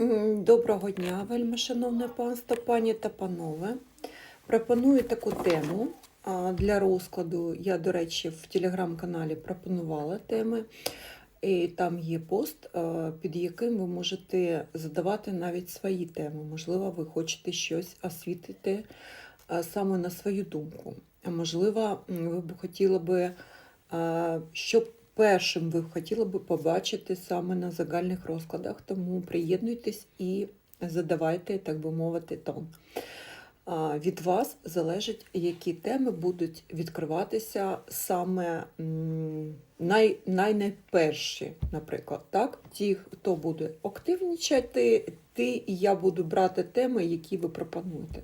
Доброго дня, вельми шановне панство, пані та панове. Пропоную таку тему для розкладу. Я, до речі, в телеграм-каналі пропонувала теми, і там є пост, під яким ви можете задавати навіть свої теми. Можливо, ви хочете щось освітити саме на свою думку. Можливо, ви б хотіли би, щоб першим ви хотіли би побачити саме на загальних розкладах, тому приєднуйтесь і задавайте, так би мовити, тон. Від вас залежить, які теми будуть відкриватися саме най, найперші, наприклад. Так? Ті, хто буде активнічати, ти і я буду брати теми, які ви пропонуєте.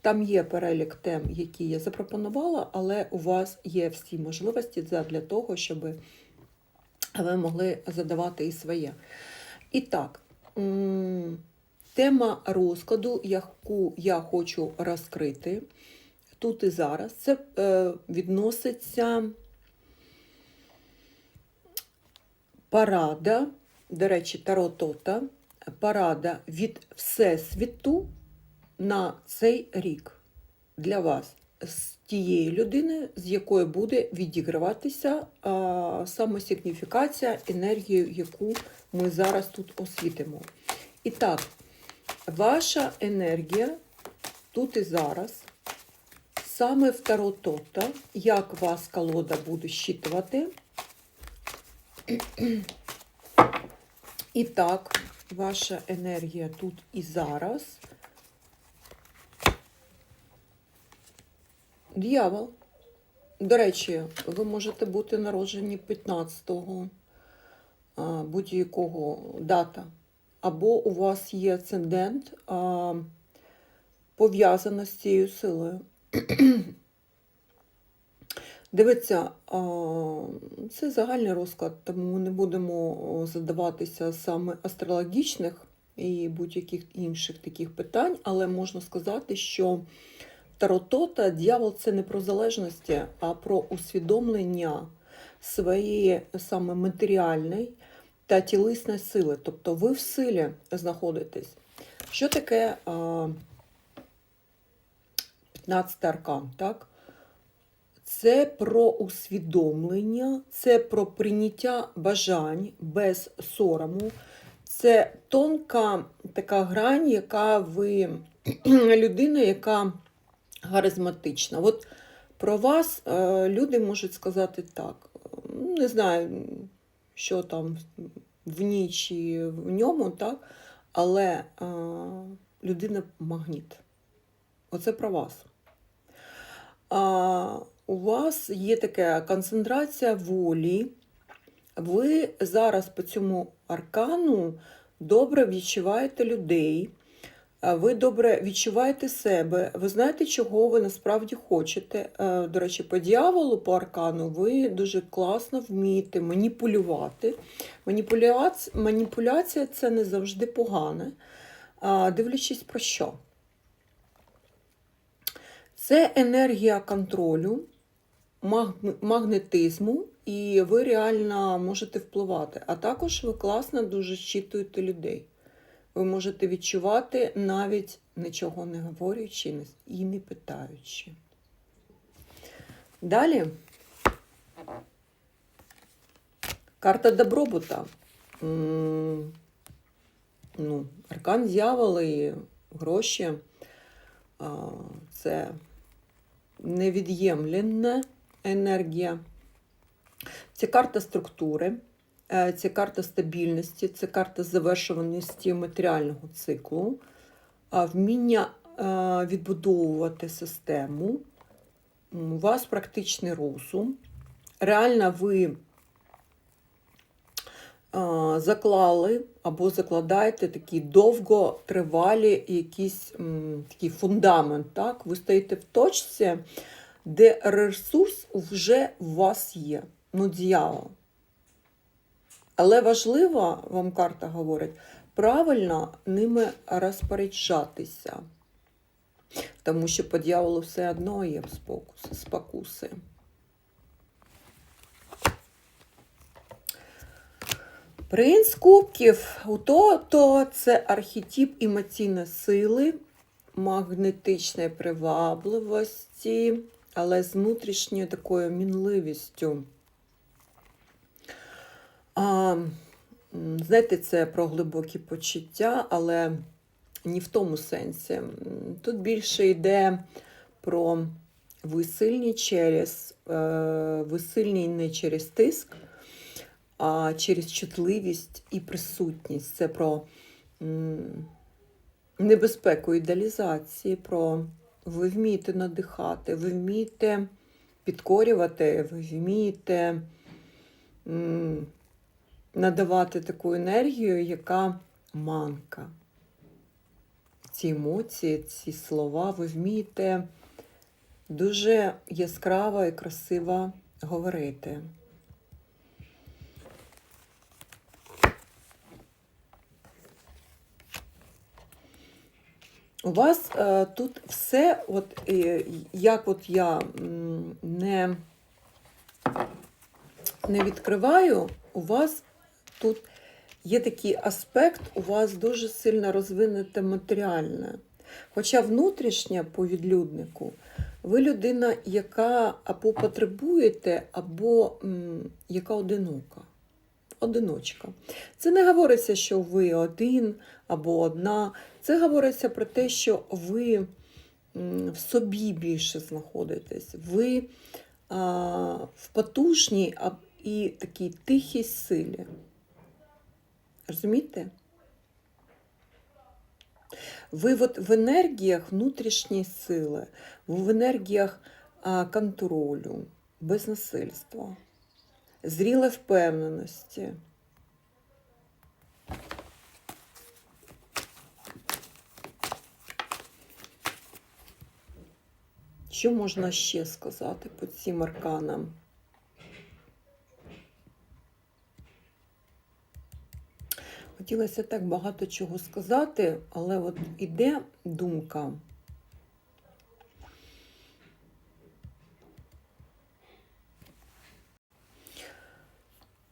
Там є перелік тем, які я запропонувала, але у вас є всі можливості для того, щоб ви могли задавати і своє. І так, тема розкладу, яку я хочу розкрити тут і зараз, це е, відноситься парада, до речі, Таро Тота, парада від Всесвіту на цей рік для вас з тієї людини, з якою буде відіграватися а, саме сигніфікація, енергію, яку ми зараз тут освітимо. І так, ваша енергія тут і зараз, саме в Таро як вас колода буде щитувати. І так, ваша енергія тут і зараз. Д'явол. До речі, ви можете бути народжені 15-го будь-якого дата. Або у вас є асцендент пов'язана з цією силою. Дивіться, це загальний розклад, тому ми не будемо задаватися саме астрологічних і будь-яких інших таких питань, але можна сказати, що Таротота, дьявол це не про залежності, а про усвідомлення своєї саме матеріальної та тілесної сили. Тобто ви в силі знаходитесь. Що таке а, 15 аркан? Так? Це про усвідомлення, це про прийняття бажань без сорому. Це тонка така грань, яка ви людина, яка харизматична. От про вас е, люди можуть сказати так. Не знаю, що там в ній чи в ньому, так? але е, людина магніт. Оце про вас. А, у вас є така концентрація волі. Ви зараз по цьому аркану добре відчуваєте людей. Ви добре відчуваєте себе, ви знаєте, чого ви насправді хочете. Е, До речі, по дьяволу, по аркану, ви дуже класно вмієте маніпулювати. Маніпуляція це не завжди погане. Дивлячись про що? Це енергія контролю, магнетизму, і ви реально можете впливати. А також ви класно дуже щитуєте людей. Ви можете відчувати навіть нічого не говорячи і не питаючи. Далі карта добробута. Ну, аркан і гроші це невід'ємлена енергія. Це карта структури. Е, Це карта стабільності, це карта завершуваності матеріального циклу, вміння е, відбудовувати систему. У вас практичний розум. Реально ви е, заклали або закладаєте такі довготривалі якийсь такий фундамент. Так? Ви стоїте в точці, де ресурс вже у вас є. Ну, дьявол. Але важливо, вам карта говорить, правильно ними розпоряджатися. Тому що по дьяволу все одно є спокуси, спокуси. Принц Кубків у то це архетип емоційної сили, магнетичної привабливості, але з внутрішньою такою мінливістю. А, знаєте, це про глибокі почуття, але не в тому сенсі. Тут більше йде про ви через, е, ви не через тиск, а через чутливість і присутність. Це про небезпеку ідеалізації, про ви вмієте надихати, ви вмієте підкорювати, ви вмієте надавати таку енергію, яка манка. Ці емоції, ці слова, ви вмієте дуже яскраво і красиво говорити. У вас е, тут все, от, е, як от я не, не відкриваю, у вас тут є такий аспект, у вас дуже сильно розвинуте матеріальне. Хоча внутрішнє по відлюднику, ви людина, яка або потребуєте, або м, яка одинока. Одиночка. Це не говориться, що ви один або одна. Це говориться про те, що ви в собі більше знаходитесь. Ви а, в потужній і такій тихій силі. Розумієте? Ви от в енергіях внутрішньої сили, в енергіях контролю, без насильства, зрілої впевненості. Що можна ще сказати по цим арканам? Хотілося так багато чого сказати, але от іде думка.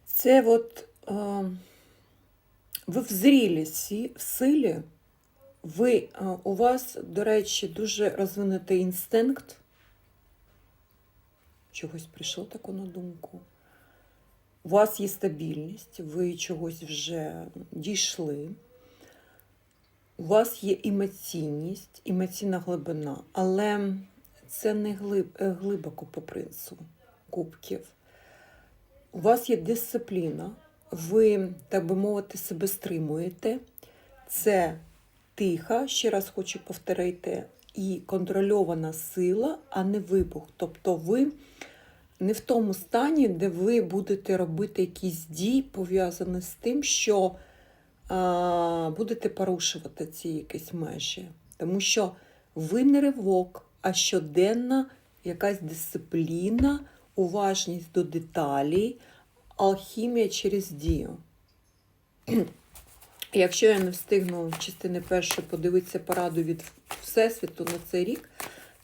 Це от е, ви в зрілій сі- силі, ви, е, у вас, до речі, дуже розвинутий інстинкт. Чогось прийшло таке на думку. У вас є стабільність, ви чогось вже дійшли. У вас є емоційність, емоційна глибина, але це не глиб, е, глибоко по принцу кубків. У вас є дисципліна, ви, так би мовити, себе стримуєте. Це тиха, ще раз хочу повторити, і контрольована сила, а не вибух. Тобто ви не в тому стані, де ви будете робити якісь дії, пов'язані з тим, що а, будете порушувати ці якісь межі. Тому що ви не ривок, а щоденна якась дисципліна, уважність до деталей, алхімія через дію. Якщо я не встигну частини першої подивитися пораду від Всесвіту на цей рік,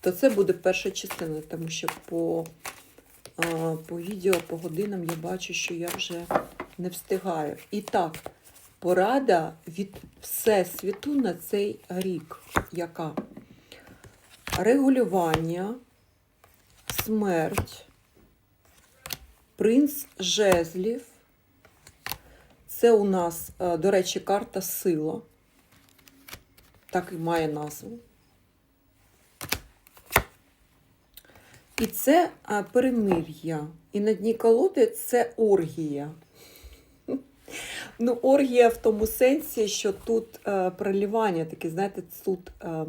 то це буде перша частина, тому що по, по відео, по годинам я бачу, що я вже не встигаю. І так, порада від Всесвіту на цей рік. Яка? Регулювання, смерть, принц жезлів. Це у нас, е, до речі, карта сила. Так і має назву. І це е, перемир'я. І на дні колоди це оргія. Ну, оргія в тому сенсі, що тут е, проливання таке, знаєте, тут е,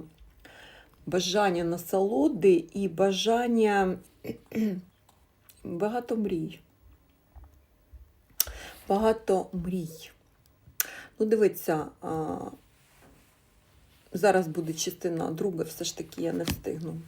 бажання насолоди і бажання багато мрій. Багато мрій. Ну, дивіться, а, зараз буде частина друга, все ж таки я не встигну.